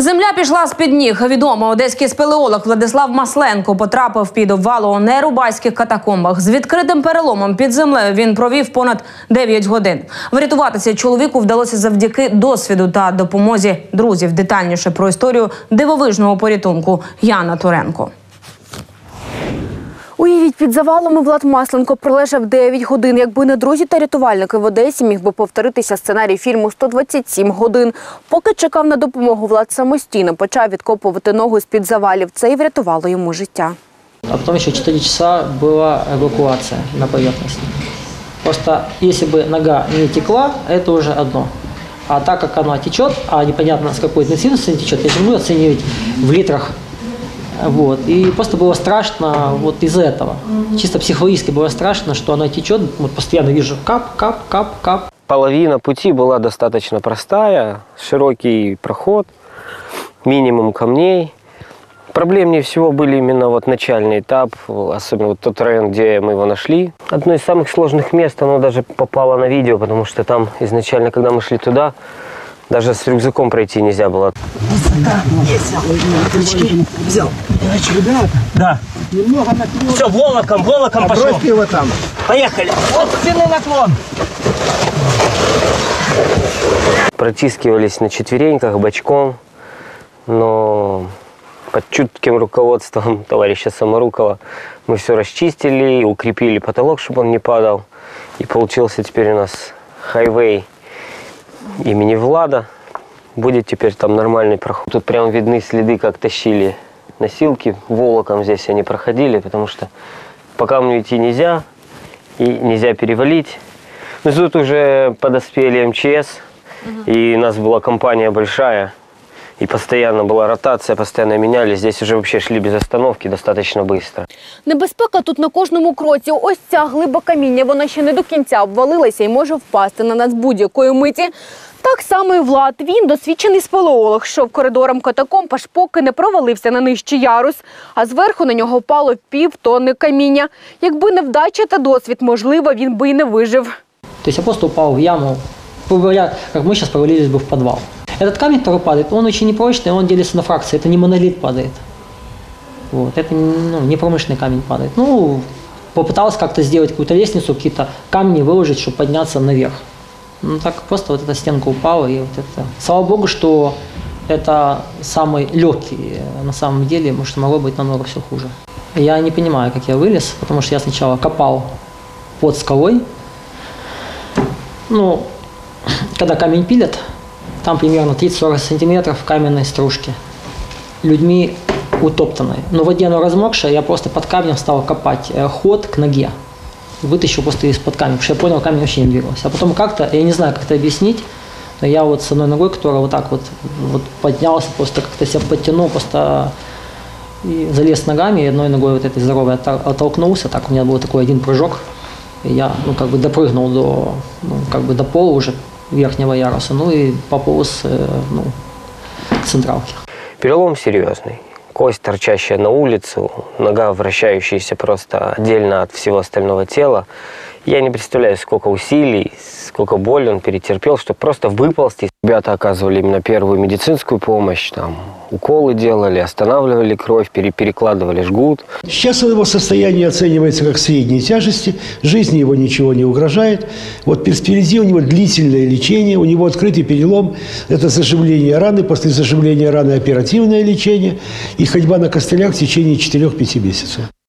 Земля пішла з під ніг. Відомо, одеський спелеолог Владислав Масленко потрапив під обвалу у нерубайських катакомбах. З відкритим переломом під землею він провів понад 9 годин. Врятуватися чоловіку вдалося завдяки досвіду та допомозі друзів. Детальніше про історію дивовижного порятунку Яна Туренко. Уявіть, під завалами Влад Масленко пролежав 9 годин. Якби не друзі та рятувальники в Одесі, міг би повторитися сценарій фільму «127 годин. Поки чекав на допомогу, Влад самостійно почав відкопувати ногу з-під завалів. Це й врятувало йому життя. А потом еще 4 часа была эвакуация на поверхность. Просто если бы нога не текла, это уже одно. А так как она течет, а непонятно с какой интенсивностью она течет, я не могу оценивать в литрах. Вот. И просто было страшно вот из-за этого. Чисто психологически было страшно, что она течет. Вот постоянно вижу кап, кап, кап, кап. Половина пути была достаточно простая, широкий проход, минимум камней. Проблемнее всего были именно вот начальный этап, особенно вот тот район, где мы его нашли. Одно из самых сложных мест, оно даже попало на видео, потому что там изначально, когда мы шли туда, даже с рюкзаком пройти нельзя было. Да. Немного наклон. Все, волоком, волоком пошел. Бросьте его там. Поехали. Вот спинный наклон. Протискивались на четвереньках, бочком, но под чутким руководством товарища Саморукова мы все расчистили, укрепили потолок, чтобы он не падал. И получился теперь у нас хайвей имени Влада. Будет теперь там нормальный проход. Тут прям видны следы, как тащили носилки. Волоком здесь они проходили, потому что по камню идти нельзя, и нельзя перевалить. Ну, тут уже подоспели МЧС, и у нас была компания большая, и постоянно была ротация, постоянно меняли. Здесь уже вообще шли без остановки достаточно быстро. Небезпека тут на кожному кроці. Ось ця глиба каміння, вона ще не до кінця обвалилася і може впасти на нас будь-якої миті. Так само і Влад. Він досвідчений спелеолог, йшов коридором катакомб, аж поки не провалився на нижчий ярус. А зверху на нього впало пів тонни каміння. Якби не вдача та досвід, можливо, він би і не вижив. То есть я просто упал в яму, грубо говоря, как мы сейчас провалились бы в подвал. Этот камень, который падает, он очень непрочный, он делится на фракции. Это не монолит падает. Вот. Это ну, не промышленный камень падает. Ну, попыталась как-то сделать какую-то лестницу, какие-то камни выложить, чтобы подняться наверх. Ну, так просто вот эта стенка упала, и вот это... Слава богу, что это самый легкий. На самом деле, может, могло быть намного все хуже. Я не понимаю, как я вылез, потому что я сначала копал под скалой, ну, когда камень пилят, там примерно 30-40 сантиметров каменной стружки. Людьми утоптанной. Но в воде оно размокшее, я просто под камнем стал копать э, ход к ноге. Вытащил просто из-под камня, потому что я понял, камень вообще не двигался. А потом как-то, я не знаю, как это объяснить, но я вот с одной ногой, которая вот так вот, вот поднялся, просто как-то себя подтянул, просто и залез ногами, и одной ногой вот этой здоровой оттолкнулся, так у меня был такой один прыжок, и я, ну, как бы допрыгнул до, ну, как бы до пола уже верхнего яруса, ну, и пополз, э, ну, к централке. Перелом серьезный. Кость, торчащая на улицу, нога, вращающаяся просто отдельно от всего остального тела. Я не представляю, сколько усилий, сколько боли он перетерпел, чтобы просто выползти. Ребята оказывали именно первую медицинскую помощь, там уколы делали, останавливали кровь, пере- перекладывали жгут. Сейчас его состояние оценивается как средней тяжести, жизни его ничего не угрожает. Вот впереди у него длительное лечение, у него открытый перелом, это заживление раны, после заживления раны оперативное лечение и ходьба на костылях в течение 4-5 месяцев.